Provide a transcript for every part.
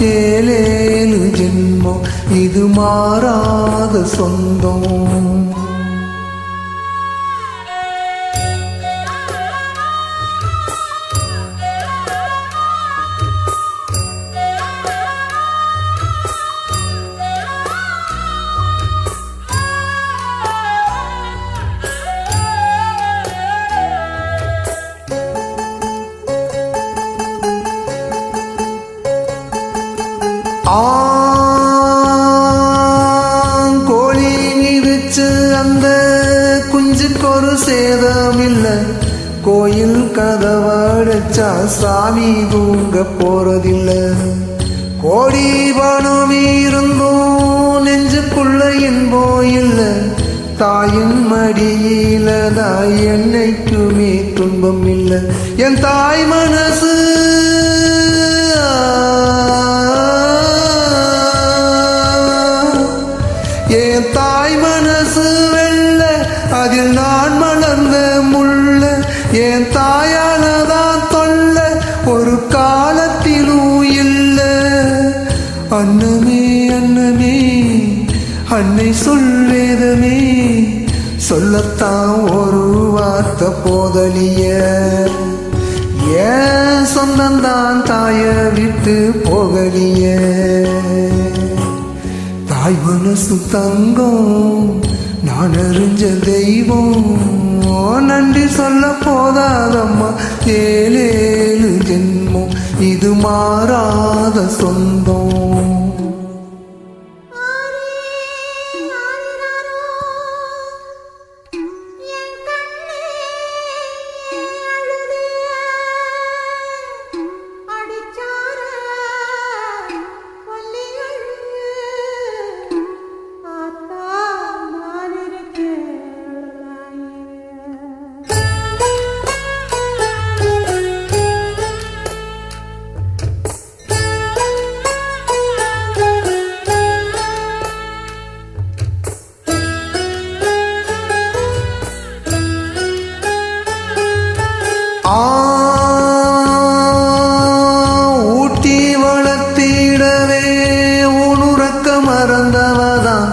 ஏழேழு ஜென்மம் இது மாறாத சொந்தம். கோழி மிதிச்சு அந்த குஞ்சுக்கு ஒரு சேதம் இல்லை கோயில் கதவடைச்சா சாமி தூங்க போறதில்லை. கோடி பணம் இருந்தும் நெஞ்சுக்குள்ள இன்பம் இல்லை. தாயின் மடியில தான் என்னைக்குமே துன்பம் இல்லை. என் தாய் மனசு என் தாயானதான் தொல்ல ஒரு காலத்திலும் இல்ல. அன்னமே அன்னமே அன்னை சொல்வேதமே சொல்லத்தான் ஒரு வார்த்தை போதலிய. ஏன் சொந்தந்தான் தாய விட்டு போகலியே? தாய் மனசு தங்கம் நான் அறிஞ்ச தெய்வம். நன்றி சொல்ல போதாதம்மா. ஏழேழு ஜென்மம் இது மாறாத சொந்தம். ஆ ஊட்டி வளர்த்திடவே உணுறக்க மறந்தவதான்.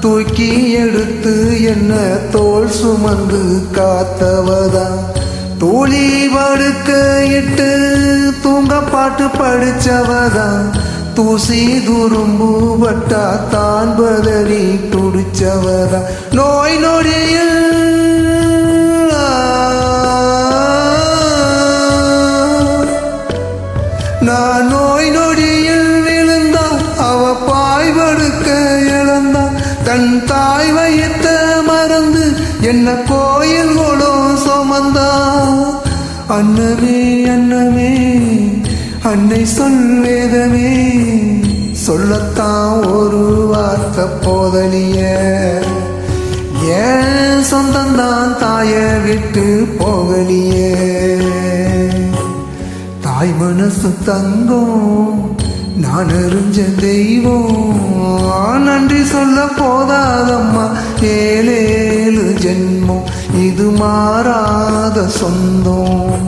தூக்கி எடுத்து என்ன தோல் சுமந்து காத்தவதான். தோழி படுக்க இட்டு தூங்க பாட்டு படிச்சவதான். தூசி துரும்பு பட்டா தான் பதறி துடிச்சவதான். நோய் நொடியில் நான் நோய் நொடியில் விழுந்தா அவ பாய் படுக்க இழந்தா தன் தாய் வைத்த மறந்து என்ன கோயில் கோலம் சுமந்தா? அன்னமே அன்னமே அன்னை சொல்வேதமே சொல்லத்தான் ஒரு வார்த்தை போதலிய ஏன் சொந்தந்தான் தாய விட்டு போகலியே. தாய் மனசு தங்கம். நான் அறிஞ்ச தெய்வம். நன்றி சொல்ல போதாதம்மா. ஏழேழு ஜென்மம். இது மாறாத சொந்தம்.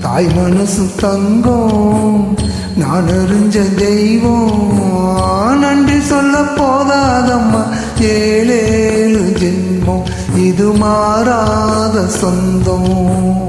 தாய் மனசு தங்கம். நான் அறிஞ்ச தெய்வம். நன்றி சொல்ல போதாதம்மா. ஏழேழு ஜென்மம். இது மாறாத சொந்தம்.